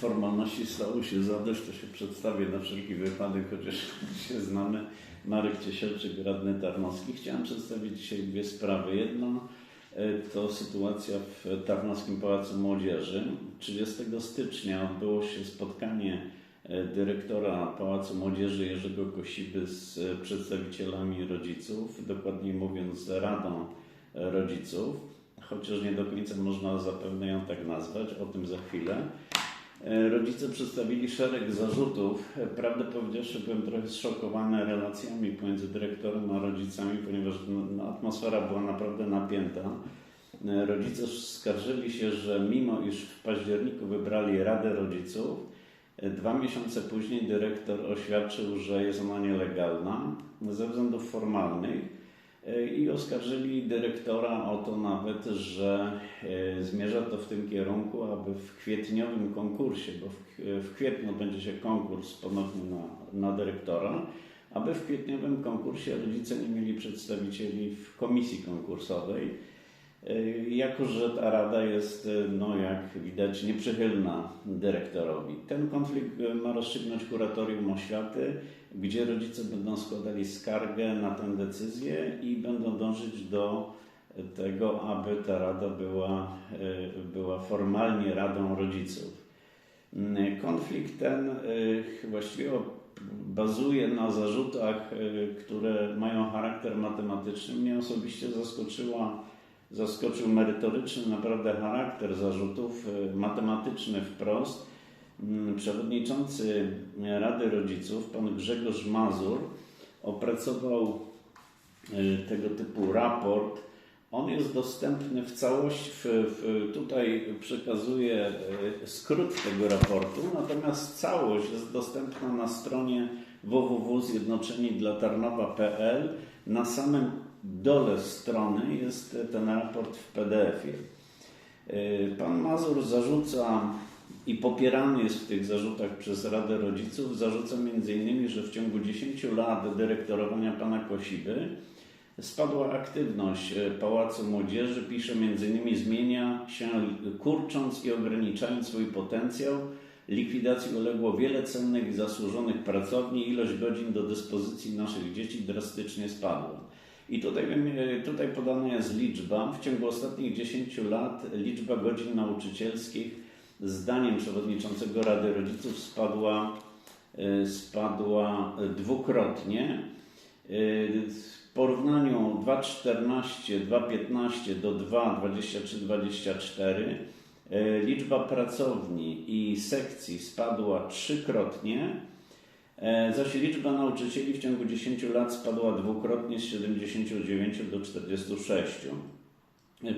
formalności stało się zadość, to się przedstawię na wszelki wypadek, chociaż się znamy. Marek Ciesielczyk, radny Tarnowski. Chciałem przedstawić dzisiaj dwie sprawy. Jedna e, to sytuacja w Tarnowskim Pałacu Młodzieży. 30 stycznia odbyło się spotkanie e, dyrektora Pałacu Młodzieży Jerzego Kosiby z e, przedstawicielami rodziców, dokładniej mówiąc z Radą Rodziców, chociaż nie do końca można zapewne ją tak nazwać, o tym za chwilę. E, Rodzice przedstawili szereg zarzutów. E, Prawdę powiedziawszy, byłem trochę zszokowany relacjami pomiędzy dyrektorem a rodzicami, ponieważ no, atmosfera była naprawdę napięta. E, Rodzice skarżyli się, że mimo iż w październiku wybrali Radę Rodziców, dwa miesiące później dyrektor oświadczył, że jest ona nielegalna ze względów formalnych. E, I oskarżyli dyrektora o to nawet, że e, zmierza to w tym kierunku, aby w kwietniowym konkursie, bo w, w kwietniu będzie się konkurs ponownie na, na dyrektora, aby w kwietniowym konkursie rodzice nie mieli przedstawicieli w komisji konkursowej. E, Jako, że ta rada jest, e, no jak widać, nieprzychylna dyrektorowi. Ten konflikt e, ma rozstrzygnąć kuratorium oświaty, gdzie rodzice będą składali skargę na tę decyzję i będą dążyć do tego, aby ta rada była, e, była formalnie radą rodziców. Mm, Konflikt ten e, właściwie bazuje na zarzutach, e, które mają charakter matematyczny. Mnie osobiście zaskoczyła, zaskoczył merytoryczny naprawdę charakter zarzutów, matematyczny wprost. Mm, Przewodniczący Rady Rodziców, pan Grzegorz Mazur, opracował e, tego typu raport. On jest dostępny w całości. W, w, tutaj przekazuję e, skrót tego raportu, natomiast całość jest dostępna na stronie www.zjednoczeni.dla.tarnowa.pl. Na samym dole strony jest ten raport w PDF-ie. E, Pan Mazur zarzuca i popierany jest w tych zarzutach przez Radę Rodziców, zarzuca m.in., że w ciągu 10 lat dyrektorowania pana Kosiby spadła aktywność e, Pałacu Młodzieży. Pisze m.in. zmienia się kurcząc i ograniczając swój potencjał. Likwidacji uległo wiele cennych i zasłużonych pracowni. Ilość godzin do dyspozycji naszych dzieci drastycznie spadła. I tutaj, e, tutaj podana jest liczba. W ciągu ostatnich 10 lat liczba godzin nauczycielskich zdaniem przewodniczącego Rady Rodziców spadła, e, spadła dwukrotnie. E, W porównaniu 2,14, 2,15 do 2,23, 24 e, liczba pracowni i sekcji spadła trzykrotnie, zaś liczba nauczycieli w ciągu 10 lat spadła dwukrotnie z 79 do 46.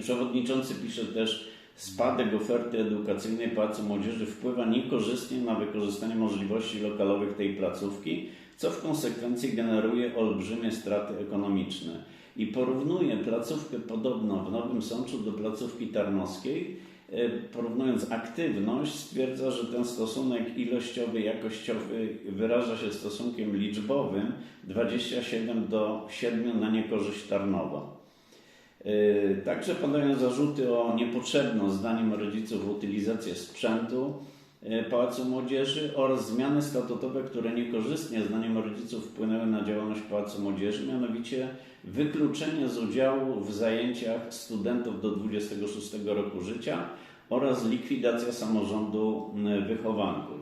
Przewodniczący pisze też, spadek oferty edukacyjnej Pałacu Młodzieży wpływa niekorzystnie na wykorzystanie możliwości lokalowych tej placówki, co w konsekwencji generuje olbrzymie straty ekonomiczne. I porównuje placówkę podobno w Nowym Sączu do placówki tarnowskiej. E, Porównując aktywność, stwierdza, że ten stosunek ilościowy, jakościowy wyraża się stosunkiem liczbowym 27 do 7 na niekorzyść Tarnowa. Yy, Także padają zarzuty o niepotrzebną, zdaniem rodziców, utylizację sprzętu yy, Pałacu Młodzieży oraz zmiany statutowe, które niekorzystnie, zdaniem rodziców, wpłynęły na działalność Pałacu Młodzieży, mianowicie wykluczenie z udziału w zajęciach studentów do 26 roku życia oraz likwidacja samorządu yy, wychowanków.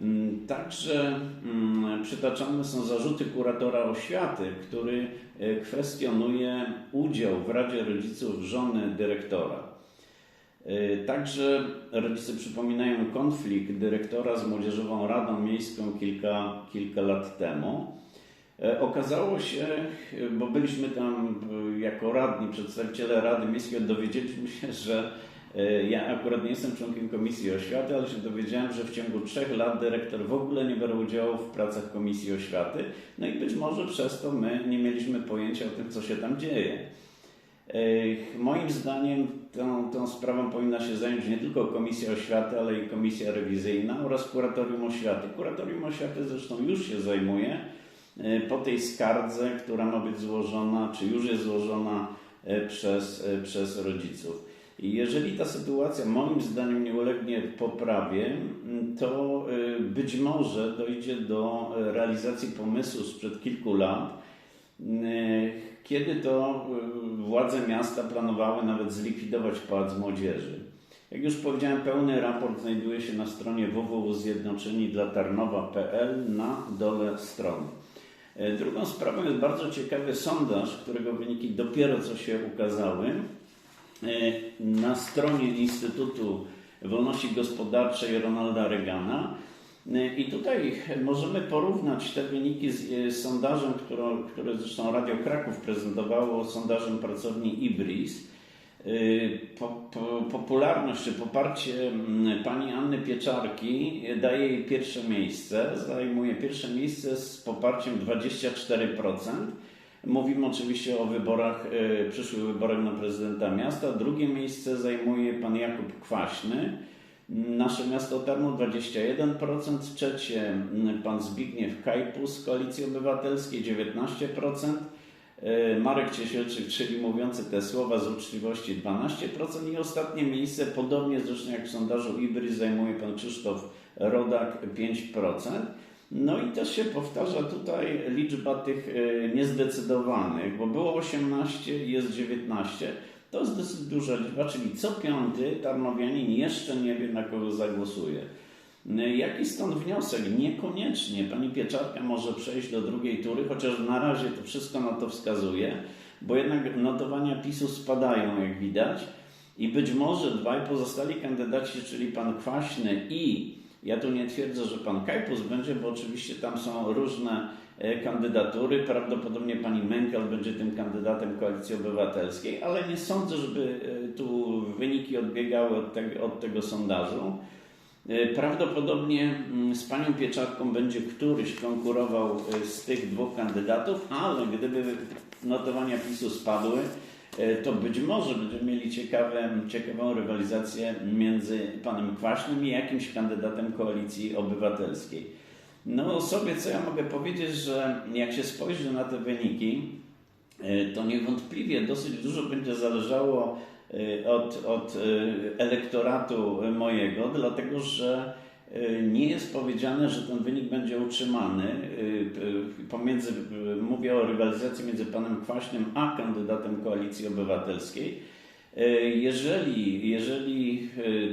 Mm, Także mm, przytaczane są zarzuty kuratora oświaty, który e, kwestionuje udział w Radzie Rodziców żony dyrektora. E, Także rodzice przypominają konflikt dyrektora z Młodzieżową Radą Miejską kilka, kilka lat temu. E, Okazało się, bo byliśmy tam jako radni, przedstawiciele Rady Miejskiej, dowiedzieliśmy się, że ja akurat nie jestem członkiem Komisji Oświaty, ale się dowiedziałem, że w ciągu trzech lat dyrektor w ogóle nie brał udziału w pracach Komisji Oświaty. No i być może przez to my nie mieliśmy pojęcia o tym, co się tam dzieje. E, Moim zdaniem tą, tą sprawą powinna się zająć nie tylko Komisja Oświaty, ale i Komisja Rewizyjna oraz Kuratorium Oświaty. Kuratorium Oświaty zresztą już się zajmuje e, po tej skardze, która ma być złożona, czy już jest złożona e, przez, e, przez rodziców. Jeżeli ta sytuacja moim zdaniem nie ulegnie poprawie, to y, być może dojdzie do y, realizacji pomysłu sprzed kilku lat, y, kiedy to władze miasta planowały nawet zlikwidować Pałac Młodzieży. Jak już powiedziałem, pełny raport znajduje się na stronie www.zjednoczeni dla Tarnowa.pl na dole strony. Drugą sprawą jest bardzo ciekawy sondaż, którego wyniki dopiero co się ukazały. E, Na stronie Instytutu Wolności Gospodarczej Ronalda Reagana. E, I tutaj możemy porównać te wyniki z e, sondażem, które, które zresztą Radio Kraków prezentowało, sondażem pracowni Ibris. Po, po, popularność czy poparcie pani Anny Pieczarki daje jej pierwsze miejsce. Zajmuje pierwsze miejsce z poparciem 24%. Mówimy oczywiście o wyborach, y, przyszłych wyborach na prezydenta miasta. Drugie miejsce zajmuje pan Jakub Kwaśny. Nasze miasto Tarnów 21%, trzecie pan Zbigniew Kajpus z Koalicji Obywatelskiej 19%. E, Marek Ciesielczyk, czyli mówiący te słowa z uczciwości 12% i ostatnie miejsce, podobnie zresztą jak w sondażu Ibris, zajmuje pan Krzysztof Rodak 5%. No i też się powtarza tutaj liczba tych e, niezdecydowanych, bo było 18, jest 19. To jest dosyć duża liczba, czyli co piąty tarnowianin jeszcze nie wie na kogo zagłosuje. Jaki stąd wniosek? Niekoniecznie pani Pieczarka może przejść do drugiej tury, chociaż na razie to wszystko na to wskazuje, bo jednak notowania PiSu spadają, jak widać. I być może dwaj pozostali kandydaci, czyli pan Kwaśny i ja tu nie twierdzę, że pan Kajpus będzie, bo oczywiście tam są różne e, kandydatury. Prawdopodobnie pani Menkel będzie tym kandydatem Koalicji Obywatelskiej, ale nie sądzę, żeby e, tu wyniki odbiegały od tego, od tego sondażu. E, Prawdopodobnie mm, z panią Pieczarką będzie któryś konkurował z tych dwóch kandydatów, ale gdyby notowania PiSu spadły, to być może będziemy mieli ciekawe, ciekawą rywalizację między panem Kwaśnym i jakimś kandydatem koalicji obywatelskiej. No o sobie co ja mogę powiedzieć, że jak się spojrzy na te wyniki, to niewątpliwie dosyć dużo będzie zależało y, od, od elektoratu mojego, dlatego że nie jest powiedziane, że ten wynik będzie utrzymany. Y, Pomiędzy, mówię o rywalizacji między panem Kwaśnym a kandydatem Koalicji Obywatelskiej. Y, Jeżeli, jeżeli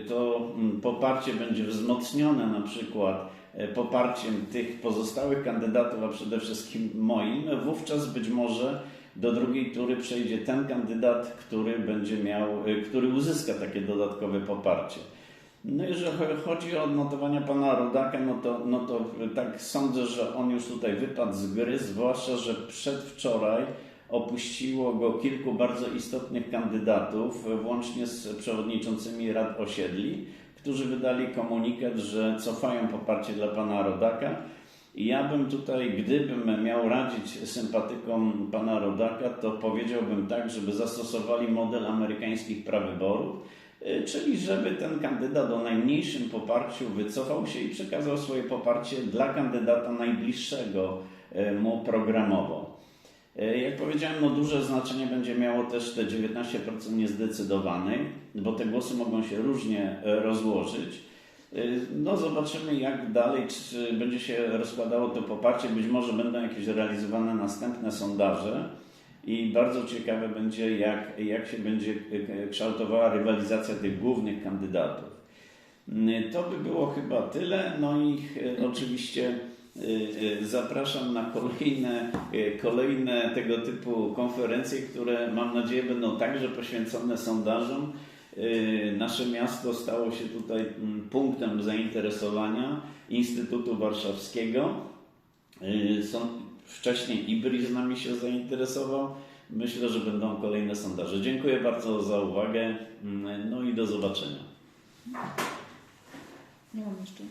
to poparcie będzie wzmocnione na przykład poparciem tych pozostałych kandydatów, a przede wszystkim moim, wówczas być może do drugiej tury przejdzie ten kandydat, który będzie miał, który uzyska takie dodatkowe poparcie. No jeżeli chodzi o odnotowania pana Rodaka, no to, no to tak sądzę, że on już tutaj wypadł z gry, zwłaszcza, że przedwczoraj opuściło go kilku bardzo istotnych kandydatów, włącznie z przewodniczącymi rad osiedli, którzy wydali komunikat, że cofają poparcie dla pana Rodaka. Ja bym tutaj, gdybym miał radzić sympatykom pana Rodaka, to powiedziałbym tak, żeby zastosowali model amerykańskich prawyborów, czyli żeby ten kandydat o najmniejszym poparciu wycofał się i przekazał swoje poparcie dla kandydata najbliższego y, mu programowo. Y, Jak powiedziałem, no duże znaczenie będzie miało też te 19% niezdecydowanych, bo te głosy mogą się różnie e, rozłożyć. No zobaczymy jak dalej, czy będzie się rozkładało to poparcie. Być może będą jakieś realizowane następne sondaże i bardzo ciekawe będzie jak, jak się będzie y, kształtowała rywalizacja tych głównych kandydatów. Y, To by było chyba tyle. No i y, oczywiście y, zapraszam na kolejne, kolejne tego typu konferencje, które mam nadzieję będą także poświęcone sondażom. Nasze miasto stało się tutaj mm, punktem zainteresowania Instytutu Warszawskiego. Są, wcześniej Ibris nami się zainteresował. Myślę, że będą kolejne sondaże. Dziękuję bardzo za uwagę. Mm, No i do zobaczenia. Nie mam jeszcze.